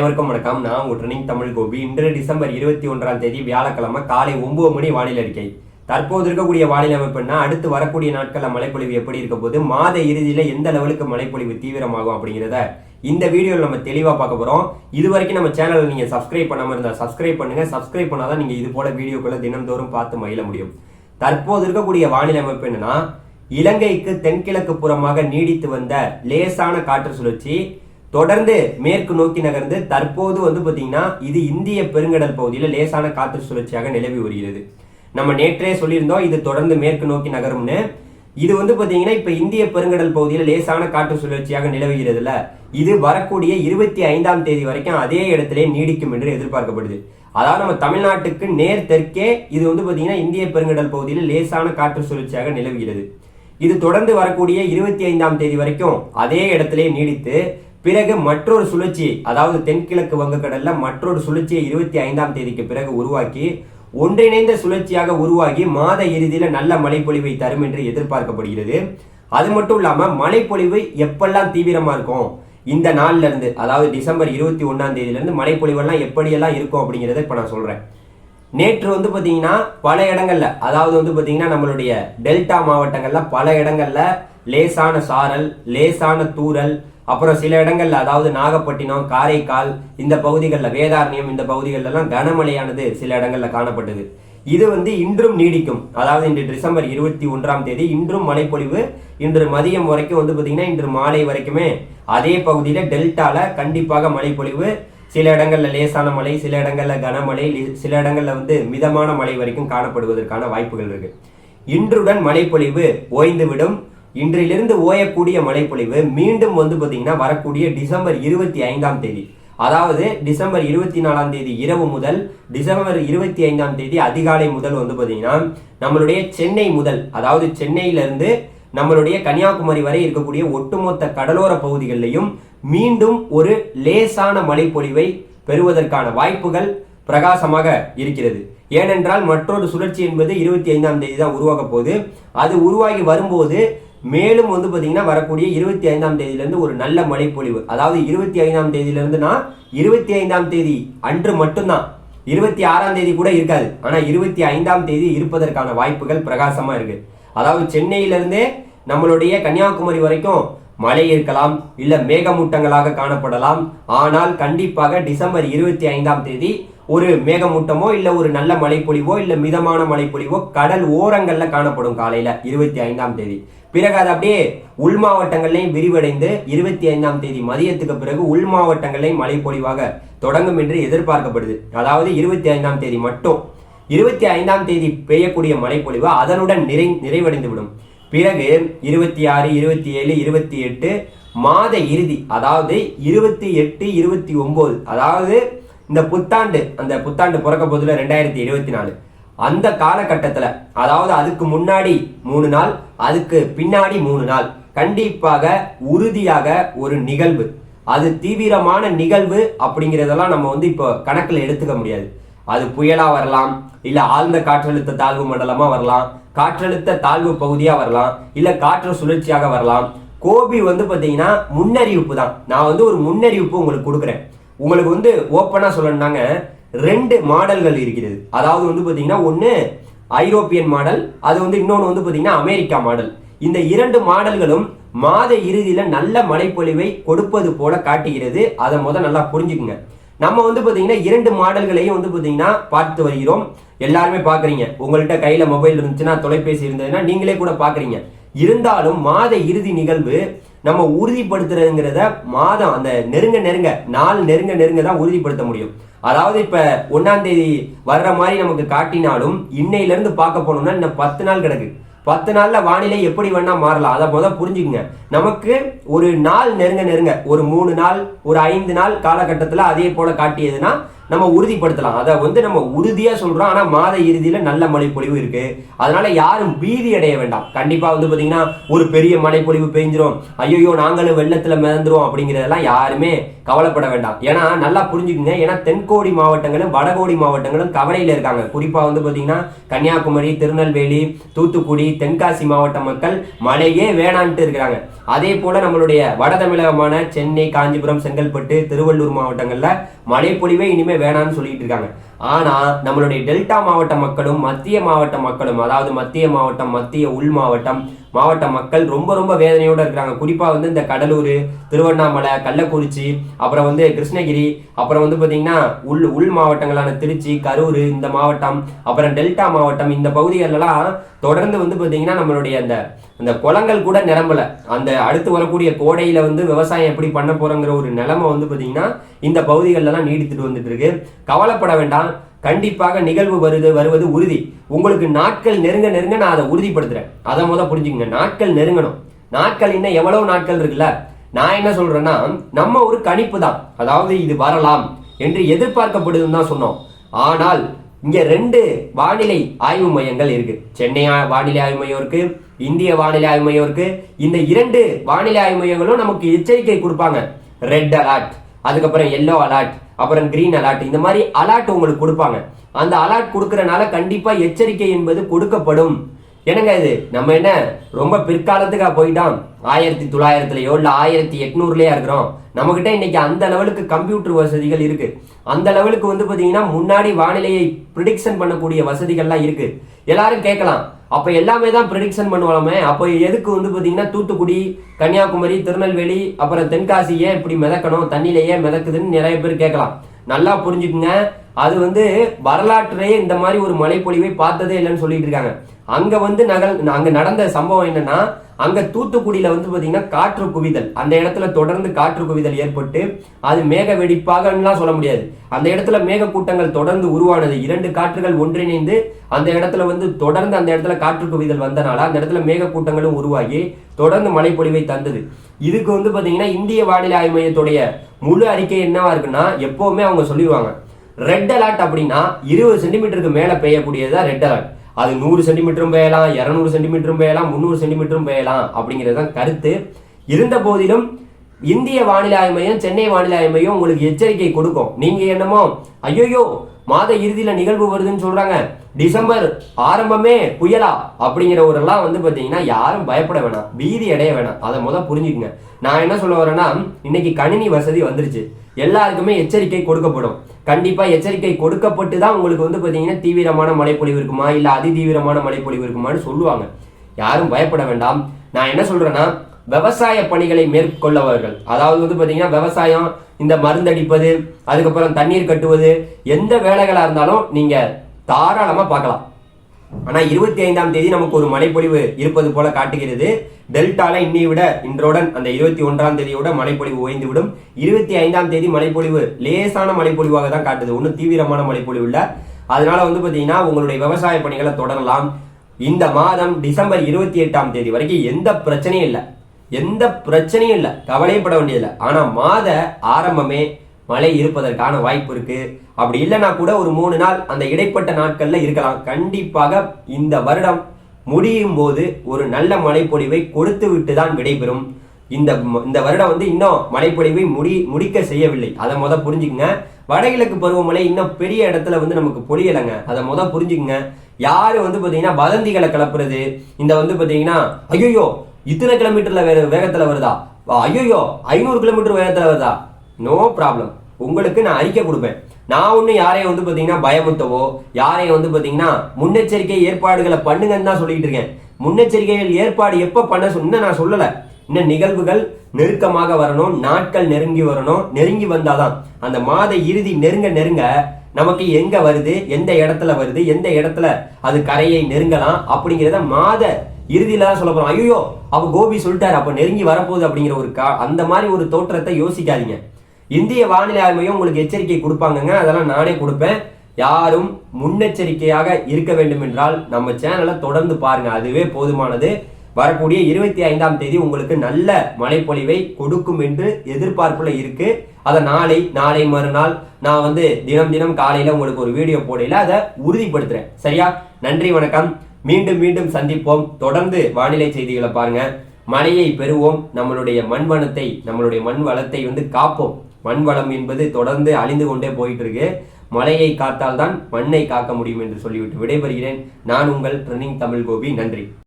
அனைவருக்கும் வணக்கம். நான் உங்க ட்ரெனிங் தமிழ் கோபி. இன்று டிசம்பர் இருபத்தி ஒன்றாம் தேதி வியாழக்கிழமை காலை ஒன்பது மணி வானிலை அறிக்கை. தற்போது இருக்கக்கூடிய வானிலை அமைப்புனா அடுத்து வரக்கூடிய நாட்களில் மழைப்பொழிவு எப்படி இருக்க போது மாத இறுதியில எந்த லெவலுக்கு மழைப்பொழிவு தீவிரமாகும் அப்படிங்கிறத இந்த வீடியோவில் நம்ம தெளிவாக பார்க்க போறோம். இது வரைக்கும் நம்ம சேனலை நீங்க சப்ஸ்கிரைப் பண்ணாம இருந்தால் சப்ஸ்கிரைப் பண்ணுங்க. சப்ஸ்கிரைப் பண்ணாதான் நீங்க இது போல வீடியோக்களை தினந்தோறும் பார்த்து மகிழ முடியும். தற்போது இருக்கக்கூடிய வானிலை அமைப்பு என்னன்னா இலங்கைக்கு தென்கிழக்கு புறமாக நீடித்து வந்த லேசான காற்று சுழற்சி தொடர்ந்து மேற்கு நோக்கி நகர்ந்து தற்போது வந்து பார்த்தீங்கன்னா இது இந்திய பெருங்கடல் பகுதியில் லேசான காற்று சுழற்சியாக நிலவி வருகிறது. நம்ம நேற்றே சொல்லியிருந்தோம் இது தொடர்ந்து மேற்கு நோக்கி நகரும்னு. இது வந்து பார்த்தீங்கன்னா இப்போ இந்திய பெருங்கடல் பகுதியில் லேசான காற்று சுழற்சியாக நிலவுகிறதுல இது வரக்கூடிய இருபத்தி ஐந்தாம் தேதி வரைக்கும் அதே இடத்திலே நீடிக்கும் என்று எதிர்பார்க்கப்படுது. அதாவது நம்ம தமிழ்நாட்டுக்கு நேர் தெற்கே இது வந்து பார்த்தீங்கன்னா இந்திய பெருங்கடல் பகுதியில் லேசான காற்று சுழற்சியாக நிலவுகிறது. இது தொடர்ந்து வரக்கூடிய இருபத்தி ஐந்தாம் தேதி வரைக்கும் அதே இடத்திலே நீடித்து பிறகு மற்றொரு சுழற்சி அதாவது தென்கிழக்கு வங்கக்கடல்ல மற்றொரு சுழற்சியை இருபத்தி ஐந்தாம் தேதிக்கு பிறகு உருவாக்கி ஒன்றிணைந்த சுழற்சியாக உருவாகி மாத இறுதியில நல்ல மழைப்பொழிவை தரும் என்று எதிர்பார்க்கப்படுகிறது. அது மட்டும் இல்லாம மழைப்பொழிவு எப்பெல்லாம் தீவிரமா இருக்கும்? இந்த நாள்ல இருந்து அதாவது டிசம்பர் இருபத்தி ஒன்னாம் தேதியில இருந்து மழைப்பொழிவெல்லாம் எப்படியெல்லாம் இருக்கும் அப்படிங்கறத இப்ப நான் சொல்றேன். நேற்று வந்து பாத்தீங்கன்னா பல இடங்கள்ல அதாவது வந்து பாத்தீங்கன்னா நம்மளுடைய டெல்டா மாவட்டங்கள்ல பல இடங்கள்ல லேசான சாரல் லேசான தூறல் அப்புறம் சில இடங்கள்ல அதாவது நாகப்பட்டினம் காரைக்கால் இந்த பகுதிகளில் வேதாரண்யம் இந்த பகுதிகளெல்லாம் கனமழையானது சில இடங்கள்ல காணப்பட்டது. இது வந்து இன்றும் நீடிக்கும். அதாவது இன்று டிசம்பர் இருபத்தி ஒன்றாம் தேதி இன்றும் மழைப்பொழிவு. இன்று மதியம் வரைக்கும் வந்து பார்த்தீங்கன்னா இன்று மாலை வரைக்குமே அதே பகுதியில் டெல்டால கண்டிப்பாக மழைப்பொழிவு. சில இடங்களில் லேசான மழை சில இடங்களில் கனமழை சில இடங்களில் வந்து மிதமான மழை வரைக்கும் காணப்படுவதற்கான வாய்ப்புகள் இருக்கு. இன்றுடன் மழைப்பொழிவு ஓய்ந்துவிடும். இன்றிலிருந்து ஓயக்கூடிய மழைப்பொழிவு மீண்டும் வந்து பார்த்தீங்கன்னா வரக்கூடிய டிசம்பர் இருபத்தி ஐந்தாம் தேதி. அதாவது டிசம்பர் இருபத்தி நாலாம் தேதி இரவு முதல் டிசம்பர் இருபத்தி ஐந்தாம் தேதி அதிகாலை முதல் வந்து பார்த்தீங்கன்னா நம்மளுடைய சென்னை முதல் அதாவது சென்னையிலிருந்து நம்மளுடைய கன்னியாகுமரி வரை இருக்கக்கூடிய ஒட்டுமொத்த கடலோர பகுதிகளிலையும் மீண்டும் ஒரு லேசான மழைப்பொழிவை பெறுவதற்கான வாய்ப்புகள் பிரகாசமாக இருக்கிறது. ஏனென்றால் மற்றொரு சுழற்சி என்பது இருபத்தி ஐந்தாம் தேதி தான் உருவாக போகுது. அது உருவாகி வரும்போது மேலும் வந்து பார்த்தீங்கன்னா வரக்கூடிய இருபத்தி ஐந்தாம் தேதியிலேருந்து ஒரு நல்ல மழைப்பொழிவு. அதாவது இருபத்தி ஐந்தாம் தேதியிலேருந்துனா இருபத்தி ஐந்தாம் தேதி அன்று மட்டும்தான். இருபத்தி ஆறாம் தேதி கூட இருக்காது. ஆனால் இருபத்தி ஐந்தாம் தேதி இருப்பதற்கான வாய்ப்புகள் பிரகாசமாக இருக்குது அதாவது சென்னையிலிருந்தே நம்மளுடைய கன்னியாகுமரி வரைக்கும் மழை இருக்கலாம் இல்லை மேகமூட்டங்களாக காணப்படலாம். ஆனால் கண்டிப்பாக டிசம்பர் இருபத்தி ஐந்தாம் தேதி ஒரு மேகமூட்டமோ இல்லை ஒரு நல்ல மழைப்பொழிவோ இல்லை மிதமான மழைப்பொழிவோ கடல் ஓரங்களில் காணப்படும் காலையில் இருபத்தி ஐந்தாம் தேதி. பிறகு அது அப்படியே உள் மாவட்டங்கள்லையும் விரிவடைந்து இருபத்தி ஐந்தாம் தேதி மதியத்துக்கு பிறகு உள் மாவட்டங்களையும் மழைப்பொழிவாக தொடங்கும் என்று எதிர்பார்க்கப்படுது. அதாவது இருபத்தி ஐந்தாம் தேதி மட்டும். இருபத்தி ஐந்தாம் தேதி பெய்யக்கூடிய மழைப்பொழிவு அதனுடன் நிறை நிறைவடைந்து விடும் பிறகு இருபத்தி ஆறு இருபத்தி ஏழு இருபத்தி எட்டு மாத இறுதி அதாவது இருபத்தி எட்டு இருபத்தி ஒன்பது அதாவது இந்த புத்தாண்டு அந்த புத்தாண்டு பிறக்க போதுல ரெண்டாயிரத்தி இருபத்தி நாலு. அந்த காலகட்டத்தில் அதாவது அதுக்கு முன்னாடி மூணு நாள் அதுக்கு பின்னாடி மூணு நாள். கண்டிப்பாக உறுதியாக ஒரு நிகழ்வு. அது தீவிரமான நிகழ்வு அப்படிங்கிறதெல்லாம் நம்ம வந்து இப்போ கணக்கில் எடுத்துக்க முடியாது. அது புயலாக வரலாம் இல்லை ஆழ்ந்த காற்றழுத்த தாழ்வு மண்டலமாக வரலாம் காற்றழுத்த தாழ்வு பகுதியாக வரலாம் இல்லை காற்று சுழற்சியாக வரலாம். கோபி வந்து பார்த்தீங்கன்னா முன்னறிவிப்பு தான். நான் வந்து ஒரு முன்னறிவிப்பு உங்களுக்கு கொடுக்குறேன். உங்களுக்கு வந்து ஓப்பனாக சொல்லணும்னாங்க ரெண்டு மாடல்கள் இருக்கிறது. அதாவது வந்து பார்த்தீங்கன்னா ஒன்று ஐரோப்பியன் மாடல் அது வந்து இன்னொன்று வந்து பார்த்தீங்கன்னா அமெரிக்கா மாடல். இந்த இரண்டு மாடல்களும் மாத இறுதியில் நல்ல மழைப்பொழிவை கொடுப்பது போல காட்டுகிறது. அதை முத நல்லா புரிஞ்சுக்குங்க. நம்ம வந்து பார்த்தீங்கன்னா இரண்டு மாடல்களையும் வந்து பார்த்தீங்கன்னா பார்த்து வருகிறோம். எல்லாருமே பார்க்குறீங்க உங்கள்கிட்ட கையில் மொபைல் இருந்துச்சுன்னா தொலைபேசி இருந்ததுன்னா நீங்களே கூட பார்க்குறீங்க இருந்தாலும் மாத இறுதி நிகழ்வு நம்ம உறுதிப்படுத்துறதுங்கிறத மாதம் அந்த நெருங்க நெருங்க நாள் நெருங்க நெருங்க தான் உறுதிப்படுத்த முடியும். அதாவது இப்ப ஒன்னாம் தேதி வர்ற மாதிரி நமக்கு காட்டினாலும் இன்னையில இருந்து பார்க்க போனோம்னா இன்னும் பத்து நாள் கிடக்கு. பத்து நாள்ல வானிலை எப்படி வேணா மாறலாம். அதை முத புரிஞ்சுக்குங்க. நமக்கு ஒரு நாள் நெருங்க நெருங்க ஒரு மூணு நாள் ஒரு ஐந்து நாள் காலகட்டத்துல அதே போல காட்டியதுன்னா நம்ம உறுதிப்படுத்தலாம். அதை வந்து நம்ம உறுதியாக சொல்கிறோம் ஆனால் மாத இறுதியில் நல்ல மழைப்பொழிவு இருக்குது அதனால் யாரும் பீதி அடைய வேண்டாம். கண்டிப்பாக வந்து பார்த்திங்கன்னா ஒரு பெரிய மழைப்பொழிவு பெஞ்சிரும். ஐயோ நாங்களும் வெள்ளத்தில் மிதந்துரும் அப்படிங்கிறதெல்லாம் யாருமே கவலைப்பட வேண்டாம். ஏன்னா நல்லா புரிஞ்சுக்குங்க. ஏன்னா தென்கோடி மாவட்டங்களும் வடகோடி மாவட்டங்களும் கவலையில் இருக்காங்க. குறிப்பாக வந்து பார்த்தீங்கன்னா கன்னியாகுமரி திருநெல்வேலி தூத்துக்குடி தென்காசி மாவட்ட மக்கள் மழையே வேணான்ட்டு இருக்கிறாங்க. அதே போல நம்மளுடைய வட தமிழகமான சென்னை காஞ்சிபுரம் செங்கல்பட்டு திருவள்ளூர் மாவட்டங்கள்ல மழைப்பொழிவே இனிமே வேணாம்னு சொல்லிட்டு இருக்காங்க. ஆனா நம்மளுடைய டெல்டா மாவட்ட மக்களும் மத்திய மாவட்ட மக்களும் அதாவது மத்திய மாவட்டம் மத்திய உள் மாவட்டம் மாவட்ட மக்கள் ரொம்ப ரொம்ப வேதனையோடு இருக்கிறாங்க. குறிப்பாக வந்து இந்த கடலூர் திருவண்ணாமலை கள்ளக்குறிச்சி அப்புறம் வந்து கிருஷ்ணகிரி அப்புறம் வந்து பார்த்தீங்கன்னா உள் உள் மாவட்டங்களான திருச்சி கரூர் இந்த மாவட்டம் அப்புறம் டெல்டா மாவட்டம் இந்த பகுதிகளெல்லாம் தொடர்ந்து வந்து பார்த்தீங்கன்னா நம்மளுடைய அந்த அந்த குளங்கள் கூட நிரம்பல. அந்த அடுத்து வரக்கூடிய கோடையில் வந்து விவசாயம் எப்படி பண்ண போகிறோங்கிற ஒரு நிலைமை வந்து பார்த்தீங்கன்னா இந்த பகுதிகளெல்லாம் நீடித்துட்டு வந்துட்டு இருக்கு. கவலைப்பட வேண்டாம். கண்டிப்பாக நிகழ்வு வருது வருவது உறுதி. உங்களுக்கு நாட்கள் நெருங்க நெருங்க நான் அதை உறுதிப்படுத்துறேன். அதை முத புரிஞ்சுக்கங்க. நாட்கள் நெருங்கணும். நாட்கள் இன்னும் எவ்வளவு நாட்கள் இருக்குல்ல? நான் என்ன சொல்றேன்னா நம்ம ஒரு கணிப்பு தான். அதாவது இது வரலாம் என்று எதிர்பார்க்கப்படுதுன்னு தான் சொன்னோம். ஆனால் இங்க ரெண்டு வானிலை ஆய்வு மையங்கள் இருக்கு. சென்னை வானிலை ஆய்வு மையம் இருக்கு இந்திய வானிலை ஆய்வு மையம் இருக்கு. இந்த இரண்டு வானிலை ஆய்வு மையங்களும் நமக்கு எச்சரிக்கை கொடுப்பாங்க. ரெட் அலர்ட் அதுக்கப்புறம் எல்லோ அலர்ட் அப்புறம் கிரீன் அலர்ட் இந்த மாதிரி அலர்ட் உங்களுக்கு கொடுப்பாங்க. அந்த அலர்ட் கொடுக்கறனால கண்டிப்பாக எச்சரிக்கை என்பது கொடுக்கப்படும். என்னங்க இது? நம்ம என்ன ரொம்ப பிற்காலத்துக்காக போயிட்டோம்? ஆயிரத்தி தொள்ளாயிரத்துலையோ இல்லை ஆயிரத்தி எட்நூறுலயா இருக்கிறோம். நம்மக்கிட்ட இன்னைக்கு அந்த லெவலுக்கு கம்ப்யூட்டர் வசதிகள் இருக்கு. அந்த லெவலுக்கு வந்து பார்த்திங்கன்னா முன்னாடி வானிலையை ப்ரிடிக்ஷன் பண்ணக்கூடிய வசதிகள்லாம் இருக்கு. எல்லாரும் கேட்கலாம். அப்போ எல்லாமே தான் ப்ரிடிக்ஷன் பண்ணுவாலுமே அப்போ எதுக்கு வந்து பார்த்திங்கன்னா தூத்துக்குடி கன்னியாகுமரி திருநெல்வேலி அப்புறம் தென்காசி ஏன் இப்படி மிதக்கணும்? தண்ணியிலேயே மிதக்குதுன்னு நிறைய பேர் கேட்கலாம். நல்லா புரிஞ்சுக்குங்க. அது வந்து வரலாற்றிலேயே இந்த மாதிரி ஒரு மழைப்பொழிவை பார்த்ததே இல்லைன்னு சொல்லிட்டு இருக்காங்க. அங்க வந்து நகல் அங்க நடந்த சம்பவம் என்னன்னா அங்க தூத்துக்குடியில வந்து பாத்தீங்கன்னா காற்று குவிதல். அந்த இடத்துல தொடர்ந்து காற்று குவிதல் ஏற்பட்டு அது மேக வெடிப்பாகலாம் சொல்ல முடியாது. அந்த இடத்துல மேக கூட்டங்கள் தொடர்ந்து உருவானது. இரண்டு காற்றுகள் ஒன்றிணைந்து அந்த இடத்துல வந்து தொடர்ந்து அந்த இடத்துல காற்று குவிதல் வந்தனால அந்த இடத்துல மேக கூட்டங்களும் உருவாகி தொடர்ந்து மழைப்பொழிவை தந்தது. இதுக்கு வந்து பாத்தீங்கன்னா இந்திய வானிலை ஆய்வு மையத்துடைய முழு அறிக்கை என்னவா இருக்குன்னா எப்பவுமே அவங்க சொல்லிடுவாங்க. ரெட் அலர்ட் அப்படின்னா இருபது சென்டிமீட்டருக்கு மேல பெய்யக்கூடியதுதான் ரெட் அலர்ட். அது நூறு சென்டிமீட்டரும் பெய்யலாம் இரநூறு சென்டிமீட்டரும் பெய்யலாம் முந்நூறு சென்டிமீட்டரும் பெய்யலாம் அப்படிங்கிறது தான் கருத்து. இருந்த போதிலும் இந்திய வானிலை ஆய்வு மையம் சென்னை வானிலை ஆய்வு மையம் உங்களுக்கு எச்சரிக்கை கொடுக்கும். நீங்க என்னமோ ஐயோயோ மாத இறுதியில நிகழ்வு வருதுன்னு சொல்றாங்க. டிசம்பர் ஆரம்பமே புயலா அப்படிங்கிற ஒரு எல்லாம் வந்து பார்த்தீங்கன்னா யாரும் பயப்பட வேணாம். பீதி அடைய வேணாம். அதை முதல் புரிஞ்சுக்குங்க. நான் என்ன சொல்ல வரேன்னா இன்னைக்கு கணினி வசதி வந்துருச்சு. எல்லாருக்குமே எச்சரிக்கை கொடுக்கப்படும். கண்டிப்பா எச்சரிக்கை கொடுக்கப்பட்டு தான் உங்களுக்கு வந்து பார்த்தீங்கன்னா தீவிரமான மழைப்பொழிவு இருக்குமா? இல்லை அதி தீவிரமான மழைப்பொழிவு இருக்குமான்னு சொல்லுவாங்க. யாரும் பயப்பட வேண்டாம். நான் என்ன சொல்றேன்னா விவசாய பணிகளை மேற்கொள்ளவர்கள் அதாவது வந்து பார்த்தீங்கன்னா விவசாயம் இந்த மருந்தடிப்பது அதுக்கப்புறம் தண்ணீர் கட்டுவது எந்த வேலைகளாக இருந்தாலும் நீங்கள் தாராளமாக பார்க்கலாம். ஆனால் இருபத்தி ஐந்தாம் தேதி நமக்கு ஒரு மழைப்பொழிவு இருப்பது போல காட்டுகிறது. டெல்டால இன்னை விட இன்றோடன் அந்த இருபத்தி ஒன்றாம் தேதியோட மழைப்பொழிவு ஓய்ந்துவிடும். இருபத்தி ஐந்தாம் தேதி மழைப்பொழிவு லேசான மழைப்பொழிவாக தான் காட்டுது. ஒன்றும் தீவிரமான மழைப்பொழிவு இல்லை. அதனால வந்து பார்த்தீங்கன்னா உங்களுடைய விவசாய பணிகளை தொடரலாம். இந்த மாதம் டிசம்பர் இருபத்தி எட்டாம் தேதி வரைக்கும் எந்த பிரச்சனையும் இல்லை. எந்த பிரச்சனையும் இல்லை. கவலைப்பட வேண்டியதில்லை. ஆனால் மாத ஆரம்பமே மழை இருப்பதற்கான வாய்ப்பு இருக்கு. அப்படி இல்லைன்னா கூட ஒரு மூணு நாள் அந்த இடைப்பட்ட நாட்கள்ல இருக்கலாம். கண்டிப்பாக இந்த வருடம் முடியும் போது ஒரு நல்ல மழைப்பொழிவை கொடுத்து விட்டு தான் விடைபெறும். இந்த இந்த வருடம் வந்து இன்னும் மழைப்பொழிவை முடி முடிக்க செய்யவில்லை. அதை முத புரிஞ்சுக்குங்க. வடகிழக்கு பருவமழை இன்னும் பெரிய இடத்துல வந்து நமக்கு பொழியலைங்க. அதை முத புரிஞ்சுக்குங்க. யாரு வந்து பாத்தீங்கன்னா வதந்திகளை கிளப்புறது? இந்த வந்து பாத்தீங்கன்னா ஐயோயோ இத்தனை கிலோமீட்டர்ல வேற வேகத்துல வருதா? ஐயோயோ ஐநூறு கிலோமீட்டர் வேகத்துல வருதா? நோ ப்ராப்ளம் உங்களுக்கு நான் அறிக்கை கொடுப்பேன். நான் ஒன்று யாரையும் வந்து பார்த்தீங்கன்னா பயமுத்தவோ யாரையும் வந்து பார்த்தீங்கன்னா முன்னெச்சரிக்கை ஏற்பாடுகளை பண்ணுங்கன்னு தான் சொல்லிட்டு இருக்கேன். முன்னெச்சரிக்கைகள் ஏற்பாடு எப்போ பண்ண சொன்ன நான் சொல்லலை. இன்னும் நிகழ்வுகள் நெருக்கமாக வரணும் நாட்கள் நெருங்கி வரணும் நெருங்கி வந்தாதான். அந்த மாத இறுதி நெருங்க நெருங்க நமக்கு எங்க வருது எந்த இடத்துல வருது எந்த இடத்துல அது கரையை நெருங்கலாம் அப்படிங்கிறத மாத இறுதியில தான் சொல்ல போறோம். ஐயோ அப்ப கோபி சொல்லிட்டாரு அப்ப நெருங்கி வரப்போகுது அப்படிங்கிற ஒரு கா அந்த மாதிரி ஒரு தோற்றத்தை யோசிக்காதீங்க. இந்திய வானிலை ஆய்வு மையம் உங்களுக்கு எச்சரிக்கை கொடுப்பாங்கங்க. அதெல்லாம் நானே கொடுப்பேன். யாரும் முன்னெச்சரிக்கையாக இருக்க வேண்டும் என்றால் நம்ம சேனலை தொடர்ந்து பாருங்க. அதுவே போதுமானது. வரக்கூடிய இருபத்தி ஐந்தாம் தேதி உங்களுக்கு நல்ல மழைப்பொழிவை கொடுக்கும் என்று எதிர்பார்ப்புல இருக்கு. அதை நாளை நாளை மறுநாள் நான் வந்து தினம் தினம் காலையில உங்களுக்கு ஒரு வீடியோ போடையில அதை உறுதிப்படுத்துறேன். சரியா? நன்றி வணக்கம். மீண்டும் மீண்டும் சந்திப்போம். தொடர்ந்து வானிலை செய்திகளை பாருங்க. மழையை பெறுவோம். நம்மளுடைய மண்வனத்தை நம்மளுடைய மண் வளத்தை வந்து காப்போம். மண் வளம் என்பது தொடர்ந்து அழிந்து கொண்டே போயிட்டு இருக்கு மழையை காத்தால் தான் மண்ணை காக்க முடியும் என்று சொல்லிவிட்டு விடைபெறுகிறேன். நான் உங்கள் ட்ரெனிங் தமிழ் கோபி. நன்றி.